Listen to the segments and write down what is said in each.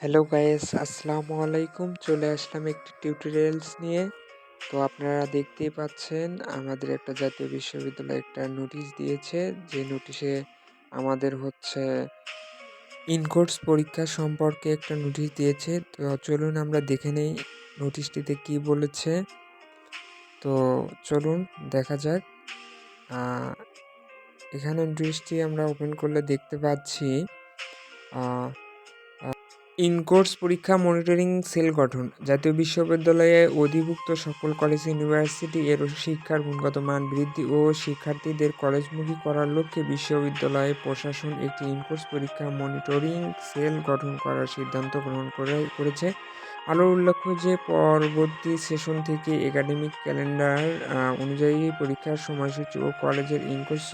Hello guys আসসালামু আলাইকুম চলে আসলাম একটি টিউটোরিয়ালস নিয়ে। তো আপনারা দেখতেই পাচ্ছেন, আমাদের একটা জাতীয় বিশ্ববিদ্যালয় একটা নোটিশ দিয়েছে। যে নোটিশে আমাদের হচ্ছে ইনকোর্স পরীক্ষা সম্পর্কে একটা নোটিশ দিয়েছে। তো চলুন আমরা দেখে নেই নোটিশটিতে কি বলেছে। তো চলুন দেখা যাক। এখানে নোটিশটি আমরা ওপেন করলে দেখতে পাচ্ছি। ইনকোর্স পরীক্ষা মনিটরিং সেল গঠন। জাতীয় বিশ্ববিদ্যালয়ে অধিভুক্ত সকল কলেজ ইউনিভার্সিটি এর শিক্ষার গুণগত মান বৃদ্ধি ও শিক্ষার্থীদের কলেজমুখী করার লক্ষ্যে বিশ্ববিদ্যালয় প্রশাসন একটি ইনকোর্স পরীক্ষা মনিটরিং সেল গঠন করার সিদ্ধান্ত গ্রহণ করে, করেছে। আরও উল্লেখ্য যে, পরবর্তী সেশন থেকে একাডেমিক ক্যালেন্ডার অনুযায়ী পরীক্ষার সময়সূচি ও কলেজের ইনকোর্স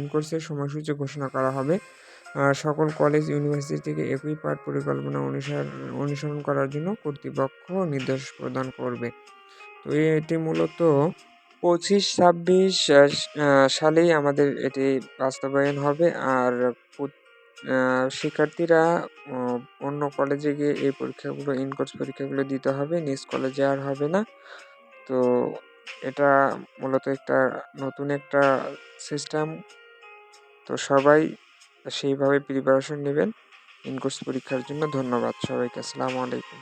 ইনকোর্সের সময়সূচি ঘোষণা করা হবে। সকল কলেজ ইউনিভার্সিটি থেকে একই পাঠ পরিকল্পনা অনুসরণ করার জন্য কর্তৃপক্ষ নির্দেশ প্রদান করবে। তো এটি মূলত পঁচিশ ছাব্বিশ সালেই আমাদের এটি বাস্তবায়ন হবে। আর শিক্ষার্থীরা অন্য কলেজে গিয়ে এই পরীক্ষাগুলো ইনকোর্স পরীক্ষাগুলো দিতে হবে। নিজ কলেজে আর হবে না। তো এটা মূলত একটা নতুন একটা সিস্টেম তো সবাই সেইভাবে প্রিপারেশন নেবেন। ইনকোর্স পরীক্ষার জন্য ধন্যবাদ সবাইকে। আসসালামু আলাইকুম।